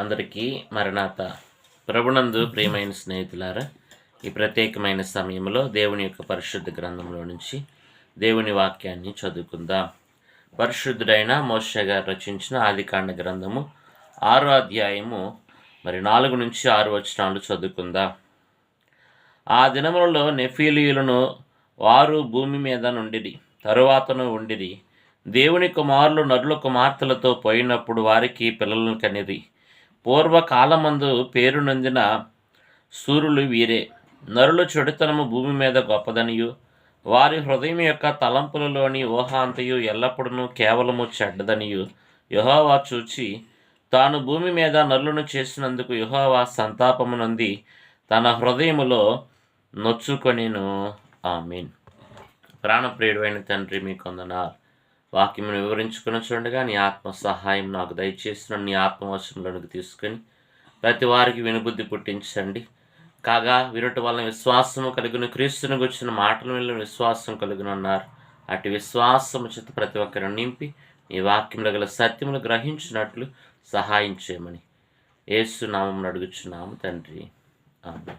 అందరికీ మరణాత. ప్రభునందు ప్రియమైన స్నేహితులారా ఈ ప్రత్యేకమైన సమయంలో దేవుని యొక్క పరిశుద్ధ గ్రంథంలో నుంచి దేవుని వాక్యాన్ని చదువుకుందాం. పరిశుద్ధుడైన మోష గారు రచించిన ఆదికాండ గ్రంథము ఆరో అధ్యాయము మరి నాలుగు నుంచి ఆరు వచనాలు చదువుకుందాం. ఆ దినములలో నెఫీలియులను వారు భూమి మీద నుండిరి తరువాతను ఉండిరి. దేవుని కుమారులు నరుల కుమార్తెలతో పోయినప్పుడు వారికి పిల్లలను కనిరి. పూర్వకాలమందు పేరునందిన సూర్యులు వీరే. నరుల చెడుతనము భూమి మీద గొప్పదనియు. వారి హృదయం యొక్క తలంపులలోని ఊహాంతయు ఎల్లప్పుడూ కేవలము చెడ్డదనియు. యుహోవా చూచి తాను భూమి మీద నరులను చేసినందుకు యుహోవా సంతాపము నంది తన హృదయములో నొచ్చుకొనిను. మీన్ ప్రాణప్రియుడైన తండ్రి మీ కొందనాలు వాక్యమును వివరించుకుని చూడగా నీ ఆత్మ సహాయం నాకు దయచేసిన నీ ఆత్మవశంలోనికి తీసుకొని ప్రతి వారికి వినుబుద్ధి పుట్టించండి. కాగా వినుట వలన విశ్వాసము కలిగిన. క్రీస్తుని గుర్చిన మాటల వల్ల విశ్వాసం కలుగునన్నారు. అటు విశ్వాసము చేత ప్రతి ఒక్కరిని నింపి నీ వాక్యములు గల సత్యములు గ్రహించినట్లు సహాయం చేయమని ఏసునామం అడుగుచున్నాము తండ్రి. ఆమె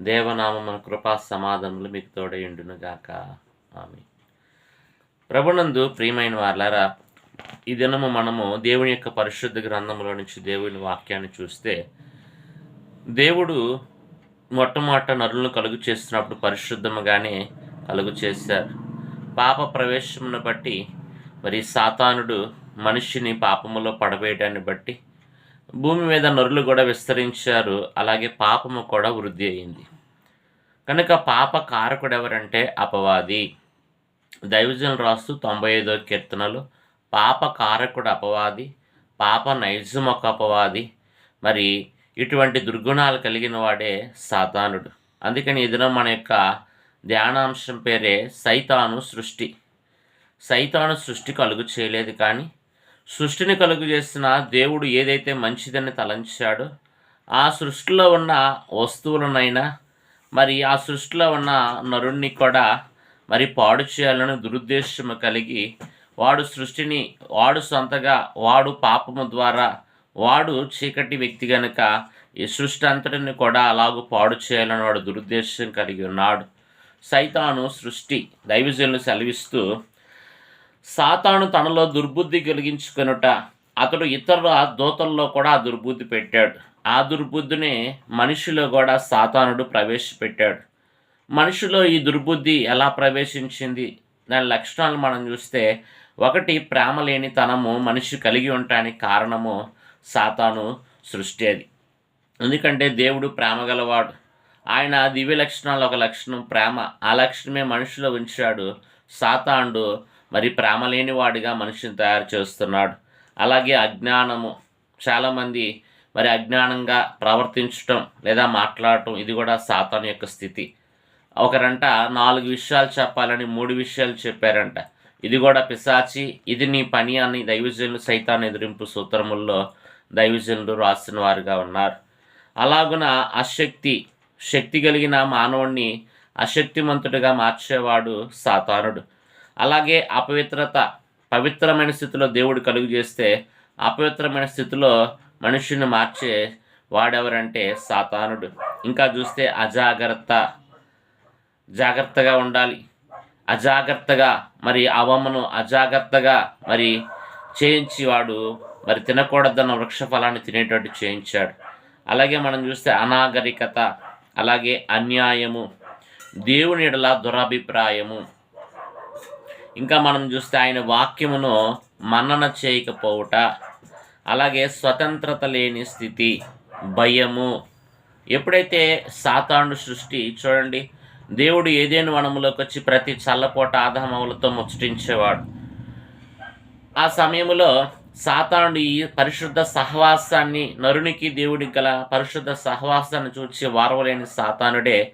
దేవనామం కృపా సమాధములు మీకు తోడయుండును గాక ఆమె ప్రభునందు ప్రియమైన వాళ్ళారా ఈ దినము మనము దేవుని యొక్క పరిశుద్ధ గ్రంథంలో నుంచి దేవుని వాక్యాన్ని చూస్తే దేవుడు మొట్టమొదట నరులను కలుగు చేస్తున్నప్పుడు పరిశుద్ధముగానే కలుగు చేశారు. పాప ప్రవేశమును బట్టి మరి సాతానుడు మనిషిని పాపములో పడవేయడాన్ని బట్టి భూమి మీద నరులు కూడా విస్తరించారు అలాగే పాపము కూడా వృద్ధి అయింది. కనుక పాప కారకుడు ఎవరంటే అపవాది. దైవజనులు రాస్తూ తొంభై ఐదో కీర్తనలు. పాప కారకుడు అపవాది పాప నైజం ఒక అపవాది. మరి ఇటువంటి దుర్గుణాలు కలిగిన వాడే సాతానుడు. అందుకని ఈ దినం మన యొక్క ధ్యానాంశం పేరే సైతాను సృష్టి. సైతాను సృష్టి కలుగు చేయలేదు కానీ సృష్టిని కలుగు చేసిన దేవుడు ఏదైతే మంచిదని తలంచాడో ఆ సృష్టిలో ఉన్న వస్తువులనైనా మరి ఆ సృష్టిలో ఉన్న నరుణ్ణి కూడా మరి పాడు చేయాలని దురుద్దేశము కలిగి వాడు సృష్టిని వాడు సొంతగా వాడు పాపము ద్వారా వాడు చీకటి వ్యక్తి గనుక ఈ సృష్టి అంతటిని కూడా అలాగూ పాడు చేయాలని వాడు దురుద్దేశం కలిగి ఉన్నాడు. సైతాను సృష్టి దైవజనులు సెలవిస్తూ సాతాను తనలో దుర్బుద్ధి కలిగించుకొనుట అతడు ఇతరుల దూతల్లో కూడా దుర్బుద్ధి పెట్టాడు. ఆ దుర్బుద్ధిని మనిషిలో కూడా సాతానుడు ప్రవేశపెట్టాడు. మనిషిలో ఈ దుర్బుద్ధి ఎలా ప్రవేశించింది? దాని లక్షణాలు మనం చూస్తే ఒకటి ప్రేమ లేని తనము మనిషి కలిగి ఉండటానికి కారణము సాతాను సృష్టి అది. ఎందుకంటే దేవుడు ప్రేమ గలవాడు. ఆయన దివ్య లక్షణాలు ఒక లక్షణం ప్రేమ. ఆ లక్షణమే మనిషిలో ఉంచాడు. సాతాండు మరి ప్రేమ లేనివాడిగా మనిషిని తయారు చేస్తున్నాడు. అలాగే అజ్ఞానము. చాలామంది మరి అజ్ఞానంగా ప్రవర్తించటం లేదా మాట్లాడటం ఇది కూడా సాతాను యొక్క స్థితి. ఒకరంట నాలుగు విషయాలు చెప్పాలని మూడు విషయాలు చెప్పారంట. ఇది కూడా పిశాచి ఇది నీ పని అని దైవజనులు సైతాన్ ఎదిరింపు సూత్రముల్లో దైవజనులు రాసిన వారుగా ఉన్నారు. అలాగున అశక్తి శక్తి కలిగిన మానవుణ్ణి అశక్తిమంతుడిగా మార్చేవాడు సాతానుడు. అలాగే అపవిత్రత పవిత్రమైన స్థితిలో దేవుడు కలుగు చేస్తే అపవిత్రమైన స్థితిలో మనుషుని మార్చే వాడెవరంటే సాతానుడు. ఇంకా చూస్తే అజాగ్రత్త జాగ్రత్తగా ఉండాలి. అజాగ్రత్తగా మరి అవమ్మను అజాగ్రత్తగా మరి చేయించి వాడు మరి తినకూడదన్న వృక్ష ఫలాన్ని తినేటట్టు చేయించాడు. అలాగే మనం చూస్తే అనాగరికత అలాగే అన్యాయము దేవుని ఎడల దురాభిప్రాయము. ఇంకా మనం చూస్తే ఆయన వాక్యమును మన్నన చేయకపోవుట అలాగే స్వతంత్రత లేని స్థితి భయము. ఎప్పుడైతే సాతాండు సృష్టి చూడండి దేవుడు ఏదేను వనములోకి వచ్చి ప్రతి చల్లపోట ఆదామవులతో ముచ్చటించేవాడు. ఆ సమయంలో సాతానుడు ఈ పరిశుద్ధ సహవాసాన్ని నరునికి దేవుడికి గల పరిశుద్ధ సహవాసాన్ని చూచి వారవలేని సాతానుడే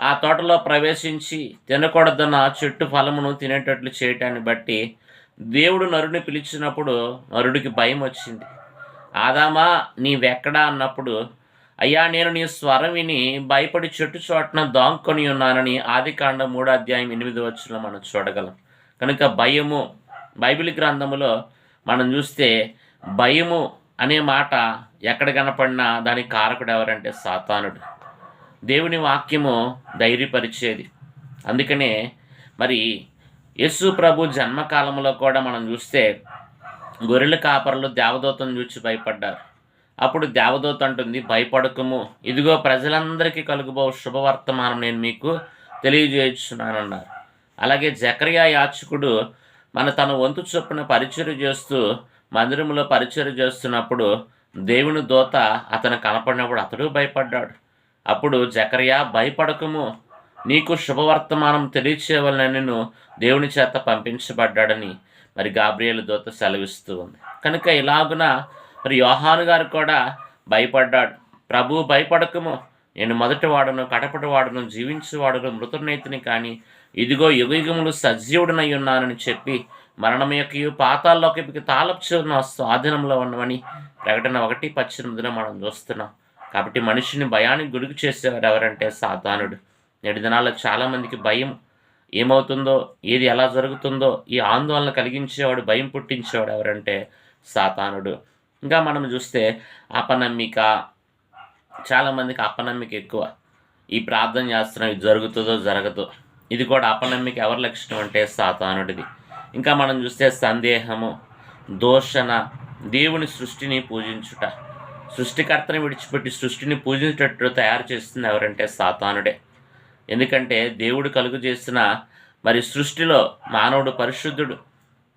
ఆ తోటలో ప్రవేశించి తినకూడదన్న చెట్టు ఫలమును తినేటట్లు చేయటాన్ని బట్టి దేవుడు నరుని పిలిచినప్పుడు నరుడికి భయం వచ్చింది ఆదామా నీవెక్కడా? అన్నప్పుడు అయ్యా నేను నీ స్వరం విని భయపడి చెట్టు చోటన దాంకొని ఉన్నానని ఆది కాండ మూడో అధ్యాయం ఎనిమిది వచ్చిన మనం చూడగలం. కనుక భయము బైబిల్ గ్రంథములో మనం చూస్తే భయము అనే మాట ఎక్కడ కనపడినా దానికి కారకుడు ఎవరంటే సాతానుడు. దేవుని వాక్యము ధైర్యపరిచేది. అందుకనే మరి యేసు ప్రభు జన్మకాలంలో కూడా మనం చూస్తే గొర్రెల కాపరులు దేవదూతను చూచి భయపడ్డారు. అప్పుడు దేవదూత అంటుంది భయపడకము. ఇదిగో ప్రజలందరికీ కలుగుబో శుభవర్తమానం నేను మీకు తెలియజేస్తున్నానన్నారు అలాగే జకరియా యాచకుడు మన తన వంతు చొప్పున పరిచయం చేస్తూ మందిరంలో పరిచయం చేస్తున్నప్పుడు దేవుని దూత అతను కనపడినప్పుడు అతడు భయపడ్డాడు. అప్పుడు జకరియా భయపడకము. నీకు శుభవర్తమానం తెలియచేయవలన నేను దేవుని చేత పంపించబడ్డాడని. మరి గాబ్రియల్ దూత సెలవిస్తూ ఉంది. కనుక ఇలాగున మరి యోహాను గారు కూడా భయపడ్డాడు. ప్రభు భయపడకము. నేను మొదటి వాడను కడపటి వాడును జీవించేవాడును మృతునైతిని కానీ. ఇదిగో యుగయుగములు సజీవుడనై ఉన్నానని చెప్పి మరణం యొక్క పాతాల్లోకి తాళపు స్వాధీనంలో ఉన్నవని ప్రకటన ఒకటి పద్దెనిమిదిలో మనం చూస్తున్నాం. కాబట్టి మనిషిని భయానికి గురికి చేసేవారు ఎవరంటే సాధానుడు నేటి దినాల్లో చాలామందికి భయం ఏమవుతుందో ఏది ఎలా జరుగుతుందో ఈ ఆందోళన కలిగించేవాడు భయం పుట్టించేవాడు ఎవరంటే సాతానుడు. ఇంకా మనం చూస్తే అపనమ్మిక చాలామందికి అపనమ్మిక ఎక్కువ. ఈ ప్రార్థన చేస్తున్నాం ఇది జరుగుతుందో జరగదో ఇది కూడా అపనమ్మిక ఎవరి లక్షణం అంటే సాతానుడిది. ఇంకా మనం చూస్తే సందేహము దోషణ దేవుని సృష్టిని పూజించుట. సృష్టికర్తని విడిచిపెట్టి సృష్టిని పూజించేటట్టు తయారు చేస్తుంది ఎవరంటే సాతానుడే. ఎందుకంటే దేవుడు కలుగు చేసిన మరి సృష్టిలో మానవుడు పరిశుద్ధుడు.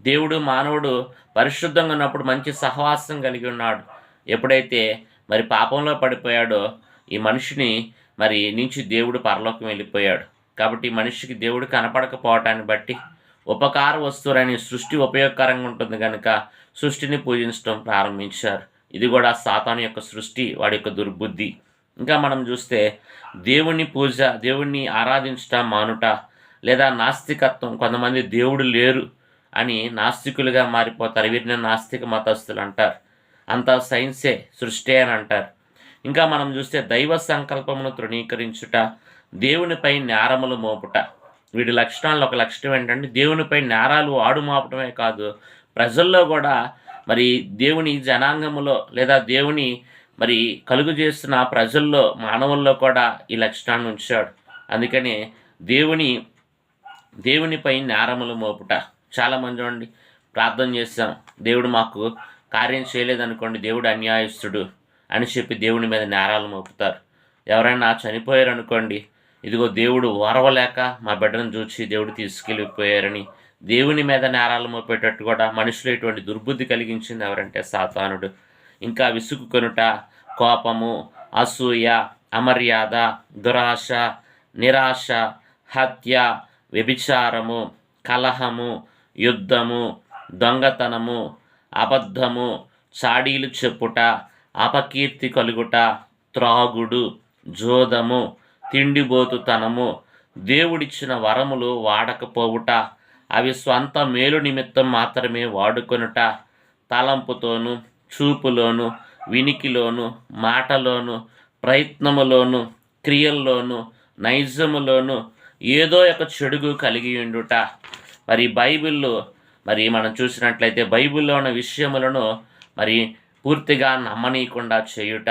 దేవుడు మానవుడు పరిశుద్ధంగా ఉన్నప్పుడు మంచి సహవాసం కలిగి ఉన్నాడు. ఎప్పుడైతే మరి పాపంలో పడిపోయాడో ఈ మనిషిని మరి నుంచి దేవుడు పరలోకం వెళ్ళిపోయాడు. కాబట్టి మనిషికి దేవుడు కనపడకపోవటాన్ని బట్టి ఉపకార వస్తువులని సృష్టి ఉపయోగకరంగా ఉంటుంది కనుక సృష్టిని పూజించడం ప్రారంభించారు. ఇది కూడా సాతాను యొక్క సృష్టి వాడి యొక్క దుర్బుద్ధి. ఇంకా మనం చూస్తే దేవుని పూజ దేవుణ్ణి ఆరాధించటం మానుట లేదా నాస్తికత్వం కొంతమంది దేవుడు లేరు. అని నాస్తికులుగా మారిపోతారు. వీరిని నాస్తిక మతస్థులు అంటారు. అంతా సైన్సే సృష్టి అని అంటారు. ఇంకా మనం చూస్తే దైవ సంకల్పమును తృణీకరించుట దేవునిపై నేరములు మోపుట. వీడి లక్షణాలు ఒక లక్షణం ఏంటంటే దేవునిపై నేరాలు ఆడు మోపటమే కాదు. ప్రజల్లో కూడా మరి దేవుని జనాంగములో లేదా దేవుని మరి కలుగు చేస్తున్న ప్రజల్లో మానవుల్లో కూడా ఈ లక్షణాన్ని ఉంచాడు అందుకని దేవుని దేవునిపై నేరములు మోపుట. చాలామంది చూడండి ప్రార్థన చేస్తాం. దేవుడు మాకు కార్యం చేయలేదనుకోండి దేవుడు అన్యాయస్తుడు అని చెప్పి దేవుని మీద నేరాలు మోపుతారు. ఎవరైనా చనిపోయారు అనుకోండి ఇదిగో దేవుడు ఓరవలేక మా బిడ్డను చూసి దేవుడు తీసుకెళ్ళిపోయారని దేవుని మీద నేరాలు మోపేటట్టు కూడా మనుషులు ఎటువంటి దుర్బుద్ధి కలిగించింది ఎవరంటే సాతానుడు. ఇంకా విసుగు కొనుట కోపము అసూయ అమర్యాద దురాశ నిరాశ హత్య వ్యభిచారము కలహము యుద్ధము దొంగతనము అబద్ధము చాడీలు చెప్పుట అపకీర్తి కలుగుట త్రాగుడు జోదము తిండిబోతుతనము దేవుడిచ్చిన వరములు వాడకపోవుట అవి స్వంత మేలు నిమిత్తం మాత్రమే వాడుకొనుట తలంపుతోనూ చూపులోను వినికిలోను మాటలోను ప్రయత్నములోను క్రియల్లోను నైజములోను ఏదో ఒక చెడుగు కలిగి ఉండుట మరి బైబిల్లో మరి మనం చూసినట్లయితే బైబిల్లో ఉన్న విషయములను మరి పూర్తిగా నమ్మనీయకుండా చేయుట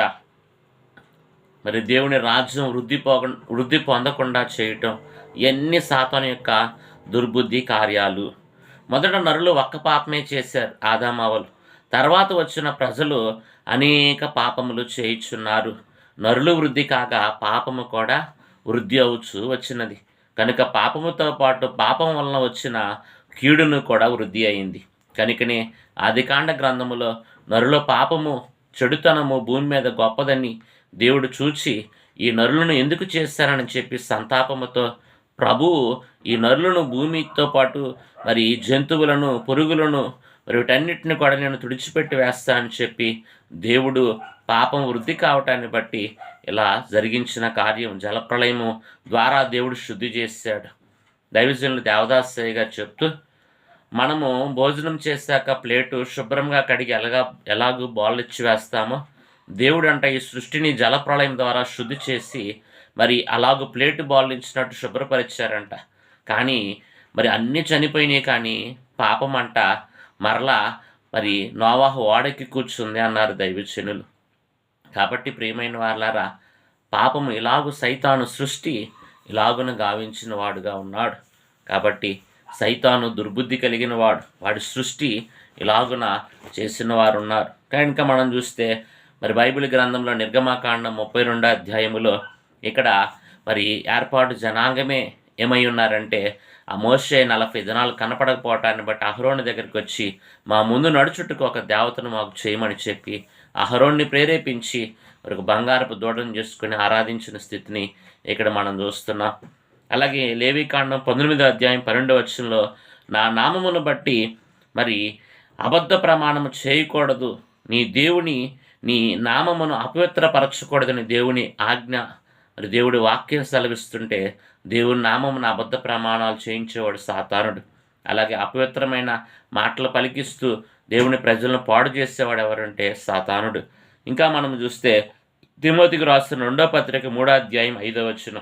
మరి దేవుని రాజ్యం వృద్ధి పోక వృద్ధి పొందకుండా చేయటం ఇవన్నీ సాతాను యొక్క దుర్బుద్ధి కార్యాలు. మొదట నరులు ఒక్క పాపమే చేశారు ఆదామావలు తర్వాత వచ్చిన ప్రజలు అనేక పాపములు చేయుచున్నారు. నరులు వృద్ధి కాగా పాపము కూడా వృద్ధి అవుచు వచ్చినది. కనుక పాపముతో పాటు పాపం వలన వచ్చిన కీడును కూడా వృద్ధి అయింది. కనుకనే ఆదికాండ గ్రంథములో నరుల పాపము చెడుతనము భూమి మీద గొప్పదని దేవుడు చూచి ఈ నరులను ఎందుకు చేస్తారని చెప్పి సంతాపముతో ప్రభువు ఈ నరులను భూమితో పాటు మరి జంతువులను పురుగులను మరి వీటన్నిటిని కూడా నేను తుడిచిపెట్టి వేస్తా అని చెప్పి దేవుడు పాపం వృద్ధి కావటాన్ని బట్టి ఇలా జరిగించిన కార్యం జలప్రలయము ద్వారా దేవుడు శుద్ధి చేశాడు. దైవజనులు దేవదాసయ్య గారు చెప్తూ మనము భోజనం చేశాక ప్లేటు శుభ్రంగా కడిగి ఎలాగా ఎలాగూ బాల్ ఇచ్చి వేస్తామో దేవుడు అంట ఈ సృష్టిని జలప్రలయం ద్వారా శుద్ధి చేసి మరి అలాగూ ప్లేటు బాల్ ఇచ్చినట్టు శుభ్రపరిచారంట. కానీ మరి అన్నీ చనిపోయినాయి కానీ పాపం అంట మరలా మరి నోవాహ ఓడకి కూర్చుంది అన్నారు దైవజనులు. కాబట్టి ప్రియమైన వారలారా పాపము ఇలాగు సైతాను సృష్టి ఇలాగున గావించిన వాడుగా ఉన్నాడు. కాబట్టి సైతాను దుర్బుద్ధి కలిగిన వాడు వాడి సృష్టి ఇలాగున చేసిన వారు ఉన్నారు కనుక మనం చూస్తే మరి బైబిల్ గ్రంథంలో నిర్గమాకాండం ముప్పై రెండో అధ్యాయములో ఇక్కడ మరి ఏర్పాటు జనాంగమే ఏమై ఉన్నారంటే ఆ మోసే నలభై దినాలు కనపడకపోవటాన్ని బట్టి అహరోని దగ్గరికి వచ్చి మా ముందు నడుచుట్టుకు ఒక దేవతను మాకు చేయమని చెప్పి అహరోణ్ణి ప్రేరేపించి ఒక బంగారపు దూడను చేసుకుని ఆరాధించిన స్థితిని ఇక్కడ మనం చూస్తున్నాం. అలాగే లేవికాండం పంతొమ్మిదో అధ్యాయం పన్నెండవ వచ్చంలో నా నామమును బట్టి మరి అబద్ధ ప్రమాణము చేయకూడదు. నీ దేవుని నీ నామమును అపవిత్రపరచకూడదని దేవుని ఆజ్ఞ. మరి దేవుడి వాక్యం సెలవిస్తుంటే దేవుని నామమున అబద్ధ ప్రమాణాలు చేయించేవాడు సాతానుడు. అలాగే అపవిత్రమైన మాటలు పలికిస్తూ దేవుని ప్రజలను పాడు చేసేవాడు ఎవరంటే సాతానుడు. ఇంకా మనం చూస్తే తిమోతికి రాస్తున్న రెండో పత్రిక మూడో అధ్యాయం ఐదో వచ్చిన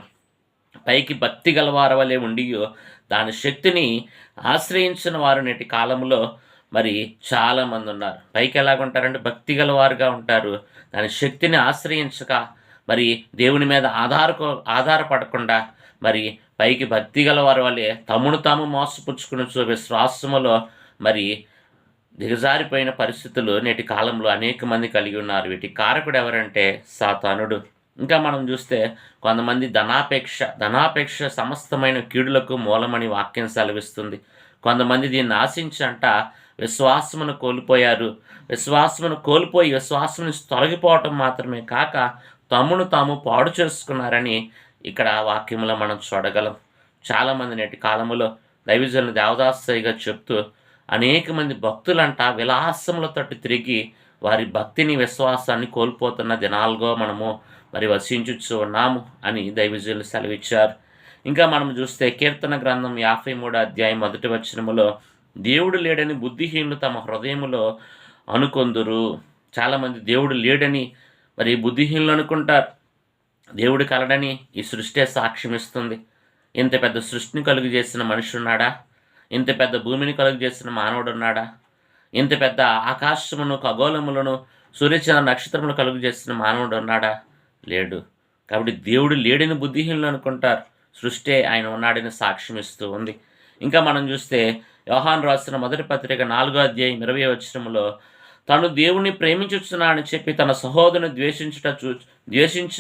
పైకి భక్తి గలవార వలె ఉండియో దాని శక్తిని ఆశ్రయించిన వారు నేటి కాలంలో మరి చాలామంది ఉన్నారు. పైకి ఎలాగుంటారంటే భక్తి గలవారుగా ఉంటారు. దాని శక్తిని ఆశ్రయించక మరి దేవుని మీద ఆధారకో ఆధారపడకుండా మరి పైకి భక్తి గలవారి వల్లే తమను తాము మోసపుచ్చుకుని విశ్వాసములో మరి దిగజారిపోయిన పరిస్థితులు నేటి కాలంలో అనేక మంది కలిగి ఉన్నారు. వీటి కారకుడు ఎవరంటే సాతానుడు. ఇంకా మనం చూస్తే కొంతమంది ధనాపేక్ష ధనాపేక్ష సమస్తమైన కీడులకు మూలమని వాక్యం సెలవిస్తుంది. కొంతమంది దీన్ని ఆశించంట విశ్వాసమును కోల్పోయారు. విశ్వాసమును కోల్పోయి విశ్వాసముని తొలగిపోవటం మాత్రమే కాక తమ్మును తాము పాడు చేసుకున్నారని ఇక్కడ వాక్యంలో మనం చూడగలం. చాలామంది నేటి కాలంలో దైవజనులు దేవదాసయ్యగా చెప్తూ అనేక మంది భక్తులంట విలాసముల తట్టు తిరిగి వారి భక్తిని విశ్వాసాన్ని కోల్పోతున్న దినాలుగా మనము మరి వసించుచు ఉన్నాము అని దైవజులు సెలవిచ్చారు. ఇంకా మనం చూస్తే కీర్తన గ్రంథం యాభై మూడో అధ్యాయం మొదటి వచనములో దేవుడు లేడని బుద్ధిహీనులు తమ హృదయములో అనుకొందురు. చాలామంది దేవుడు లేడని మరి బుద్ధిహీనులు అనుకుంటారు. దేవుడు కలడని ఈ సృష్టి సాక్ష్యం ఇస్తుంది ఇంత పెద్ద సృష్టిని కలుగు చేసిన మనుషున్నాడా ఉన్నాడా ఇంత పెద్ద భూమిని కలుగు చేసిన మానవుడు ఉన్నాడా ఇంత పెద్ద ఆకాశమును ఖగోళములను సూర్యచంద్ర నక్షత్రములు కలుగు చేసిన మానవుడు ఉన్నాడా లేడు. కాబట్టి దేవుడు లేడని బుద్ధిహీనులు అనుకుంటారు. సృష్టి ఆయన ఉన్నాడని సాక్ష్యం ఇస్తూ ఉంది. ఇంకా మనం చూస్తే యోహాన్ రాసిన మొదటి పత్రిక నాలుగో అధ్యాయం ఇరవై వచ్చినములో తను దేవుణ్ణి ప్రేమించుచున్నాడని చెప్పి తన సహోదరుని ద్వేషించుట చూ ద్వేషించ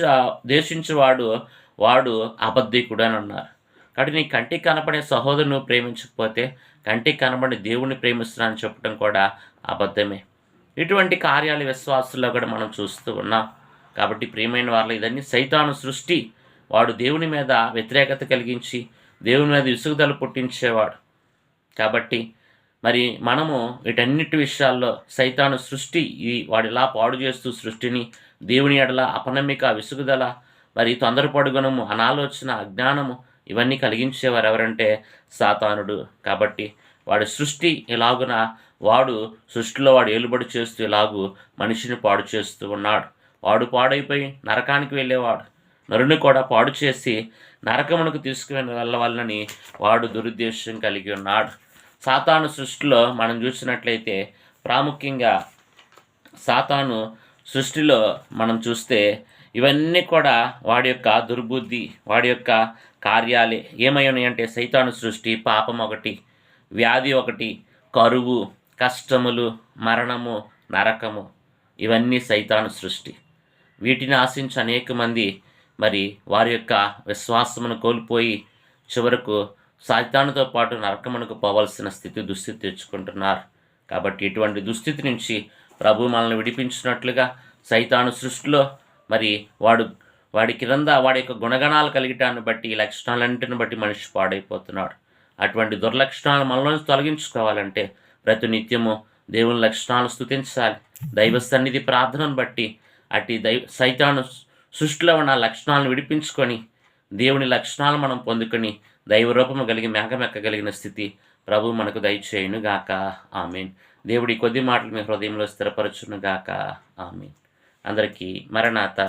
ద్వేషించువాడు వాడు అబద్ధికుడు అని అన్నారు కాబట్టి నీ కంటికి కనపడే సహోదరుని ప్రేమించకపోతే కంటికి కనబడి దేవుణ్ణి ప్రేమిస్తున్నానని చెప్పడం కూడా అబద్ధమే. ఇటువంటి కార్యాలు విశ్వాసుల్లో కూడా మనం చూస్తూ ఉన్నాం. కాబట్టి ప్రియమైన వారిలో ఇదన్నీ సైతాను సృష్టి. వాడు దేవుని మీద వ్యతిరేకత కలిగించి దేవుని మీద విసుగుదల పుట్టించేవాడు. కాబట్టి మరి మనము వీటన్నిటి విషయాల్లో సైతాను సృష్టి ఈ వాడిలా పాడు చేస్తూ సృష్టిని దేవుని ఎడల అపనమ్మిక విసుగుదల మరి తొందరపడుగునము అనాలోచన అజ్ఞానము ఇవన్నీ కలిగించేవారు ఎవరంటే సాతానుడు. కాబట్టి వాడి సృష్టి ఇలాగున వాడు సృష్టిలో వాడు ఏలుబడి చేస్తూ ఇలాగూ మనిషిని పాడు చేస్తూ ఉన్నాడు. వాడు పాడైపోయి నరకానికి వెళ్ళేవాడు. నరుని కూడా పాడు చేసి నరకమునకు తీసుకుని వెళ్ళవాలని వాడు దురుద్దేశం కలిగి ఉన్నాడు. సాతాను సృష్టిలో మనం చూసినట్లయితే ప్రాముఖ్యంగా సాతాను సృష్టిలో మనం చూస్తే ఇవన్నీ కూడా వాడి యొక్క దుర్బుద్ధి వాడి యొక్క కార్యాలే ఏమై ఉన్నాయంటే సైతాను సృష్టి పాపం ఒకటి వ్యాధి ఒకటి కరువు కష్టములు మరణము నరకము. ఇవన్నీ సైతాను సృష్టి. వీటిని ఆశించి అనేక మంది మరి వారి యొక్క విశ్వాసమును కోల్పోయి చివరకు సైతానుతో పాటు నరకమునకు పోవలసిన స్థితి దుస్థితి తెచ్చుకుంటున్నారు. కాబట్టి ఇటువంటి దుస్థితి నుంచి ప్రభు మనల్ని విడిపించినట్లుగా సైతాను సృష్టిలో మరి వాడు వాడి క్రింద వాడి యొక్క గుణగణాలు కలిగటాన్ని బట్టి ఈ లక్షణాలన్నింటిని బట్టి మనిషి పాడైపోతున్నాడు. అటువంటి దుర్లక్షణాలు మనలోంచి తొలగించుకోవాలంటే ప్రతి నిత్యము దేవుని లక్షణాలు స్థుతించాలి దైవ సన్నిధి ప్రార్థనను బట్టి అటు దైవ సైతాను సృష్టిలో ఉన్న లక్షణాలను విడిపించుకొని దేవుని లక్షణాలు మనం పొందుకొని దైవరూపము కలిగి మేఘమెక్కగలిగిన స్థితి ప్రభు మనకు దయచేయును గాక ఆమెన్. దేవుడి కొద్ది మాటలు మీ హృదయంలో స్థిరపరచును గాక ఆమెన్. అందరికీ మరణాత